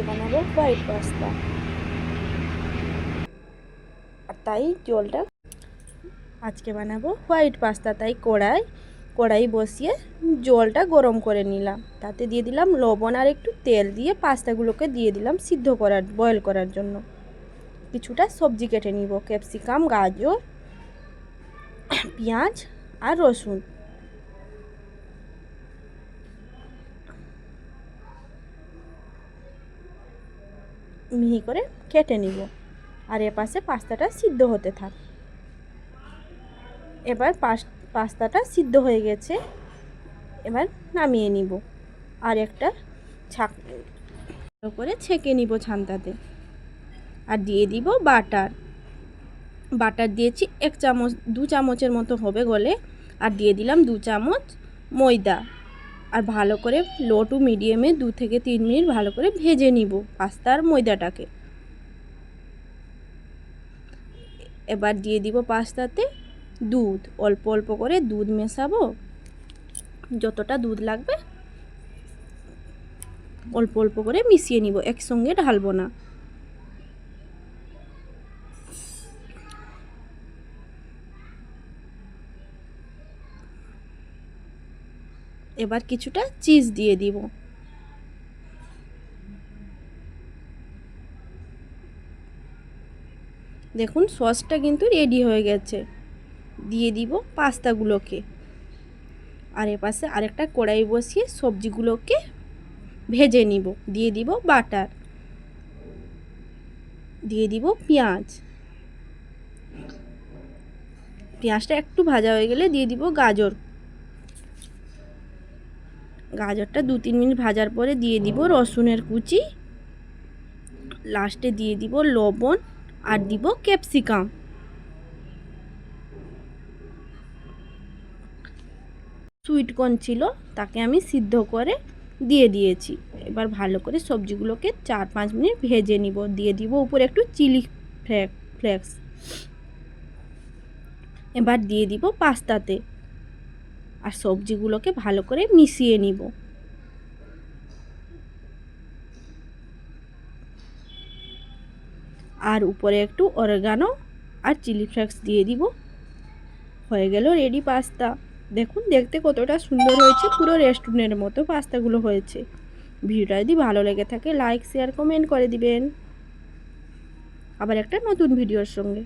আজকে বানাবো white pasta. আর তাই জলটা আজকে বানাবো হোয়াইট পাস্তা, তাই কড়াই কড়াই বসিয়ে জলটা গরম করে নিলাম। তাতে দিয়ে দিলাম লবণ আর একটু তেল দিয়ে পাস্তাগুলোকে দিয়ে দিলাম সিদ্ধ করার, বয়েল করার জন্য। কিছুটা সবজি কেটে নিব, ক্যাপসিকাম, গাজর, পেঁয়াজ আর রসুন। মিহি করে কেটে নিব। আর এ পাশে পাস্তাটা সিদ্ধ হতে থাক। এবার পাস- পাস্তাটা সিদ্ধ হয়ে গেছে। এবার নামিয়ে নিব। আর একটা ছাক করে ছেঁকে নিব ছান্তাতে আর দিয়ে দিব বাটার। বাটার দিয়েছি এক চামচ দু চামচের মতো হবে গলে। আর দিয়ে দিলাম দু চামচ ময়দা। আর ভালো করে লো টু মিডিয়ামে দু থেকে তিন মিনিট ভালো করে ভেজে নিব পাস্তা আর ময়দাটাকে। এবার দিয়ে দিব পাস্তাতে দুধ, অল্প অল্প করে দুধ মেশাবো। যতটা দুধ লাগবে অল্প অল্প করে মিশিয়ে নিব, একসঙ্গে ঢালবো না। এবার কিছুটা চিজ দিয়ে দিব। দেখুন, সসটা কিন্তু রেডি হয়ে গেছে। দিয়ে দিব পাস্তাগুলোকে। আর এপাশে আরেকটা কড়াই বসিয়ে সবজিগুলোকে ভেজে নিব। দিয়ে দিব বাটার। দিয়ে দিব পেঁয়াজ। পেঁয়াজটা একটু ভাজা হয়ে গেলে দিয়ে দিব গাজর। গাজরটা দু তিন মিনিট ভাজার পরে দিয়ে দিব রসুনের কুচি। লাস্টে দিয়ে দিব লবণ আর দিব ক্যাপসিকাম। সুইটকর্ন ছিল, তাকে আমি সিদ্ধ করে দিয়ে দিয়েছি। এবার ভালো করে সবজিগুলোকে চার পাঁচ মিনিট ভেজে নিব। দিয়ে দিব উপরে একটু চিলি ফ্লেক ফ্লেক্স। এবার দিয়ে দিব পাস্তাতে। আর সবজিগুলোকে ভালো করে মিশিয়ে নিব। আর উপরে একটু অরেগানো আর চিলি ফ্লেক্স দিয়ে দিব। হয়ে গেল রেডি পাস্তা দেখুন, দেখতে কতটা সুন্দর হয়েছে, পুরো রেস্টুরেন্টের মতো পাস্তাগুলো হয়েছে। ভিডিওটা যদি ভালো লেগে থাকে লাইক শেয়ার কমেন্ট করে দিবেন। আবার একটা নতুন ভিডিওর সঙ্গে।